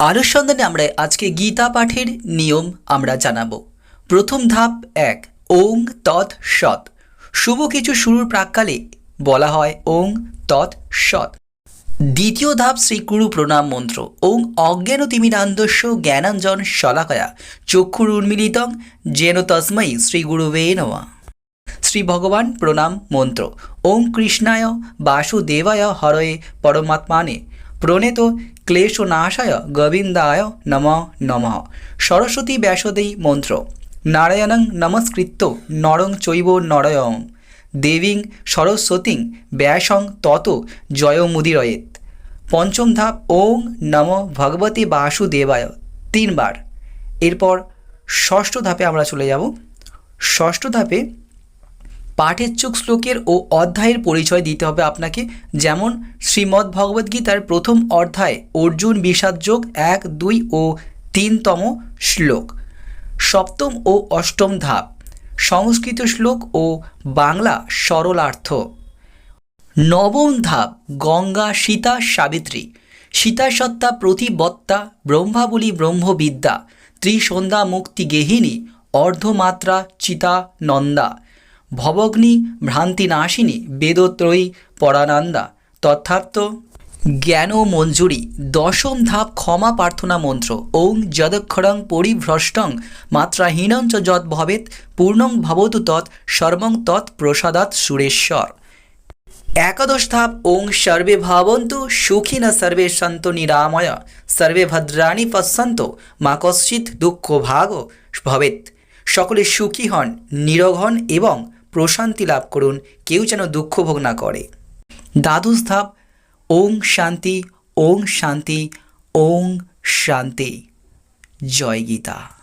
আনুসন্ধানে আমরা আজকে গীতা পাঠের নিয়ম আমরা জানাব। প্রথম ধাপ এক, ওং তৎ সৎ। শুভ কিছু শুরুর প্রাককালে বলা হয় ওং তৎ সৎ। দ্বিতীয় ধাপ শ্রীগুরু প্রণাম মন্ত্র। ওং অজ্ঞান তিমিরান্দস্য জ্ঞানাঞ্জন শলাকয়া। চক্ষুর উন্মিলিতং যেন তস্মৈ শ্রীগুরুবে নমঃ। শ্রী ভগবান প্রণাম মন্ত্র। ওং কৃষ্ণায় বাসুদেবায় হরয়ে পরমাত্মানে প্রণেত ক্লেশনাশায় গোবিন্দায় নম নম। সরস্বতী ব্যাসদেই মন্ত্র। নারায়ণং নমস্কৃত্য নরং চৈব নরয়ং। দেবীং সরস্বতীং ব্যাসং তত জয়মুদিরয়েত পঞ্চম ধাপ, ওং নম ভগবতী বাসুদেবায়। তিনবার। এরপর ষষ্ঠ ধাপে আমরা চলে যাব। ষষ্ঠ ধাপে পাঠেচ্ছুক শ্লোকের ও অধ্যায়ের পরিচয় দিতে হবে আপনাকে। যেমন শ্রীমদ্ ভগবদ্গীতার প্রথম অধ্যায়, অর্জুন বিষাদ যোগ এক, দুই ও তিনতম শ্লোক। সপ্তম ও অষ্টম ধাপ, সংস্কৃত শ্লোক ও বাংলা সরলার্থ। নবম ধাপ, গঙ্গা সীতা সাবিত্রী। সীতা সত্তা প্রতিবত্তা, ব্রহ্মাবলী ব্রহ্মবিদ্যা। ত্রিসন্ধ্যা মুক্তি গেহিনী, অর্ধমাত্রা চিতা নন্দা ভবগ্নি ভ্রান্তি ভ্রান্তিনাশিনী বেদত্রয়ী পরানন্দা। তথার্থ জ্ঞান মঞ্জুরি দশম ধাপ ক্ষমা প্রার্থনা মন্ত্র। ওং যদক্ষরং পরিভ্রষ্টং মাত্রাহীনং যৎ ভবেত পূর্ণং ভবতু তৎ সর্বং তৎ প্রসাদাৎ সুরেশ্বর। একাদশ ধাপ ওং সর্বে ভাবন্তু সুখিন সর্বে সন্ত নিরাময়। সর্বে ভদ্রাণী পশ্যন্ত মা কশ্চিৎ দুঃখ ভাগ ভবেত সকলে সুখী হন নিরঘন এবং প্রশান্তি লাভ করুন, কেউ যেন দুঃখ ভোগ না করে। দ্বাদশ ধাপ, ওং শান্তি ওং শান্তি ওং শান্তি। জয় গীতা।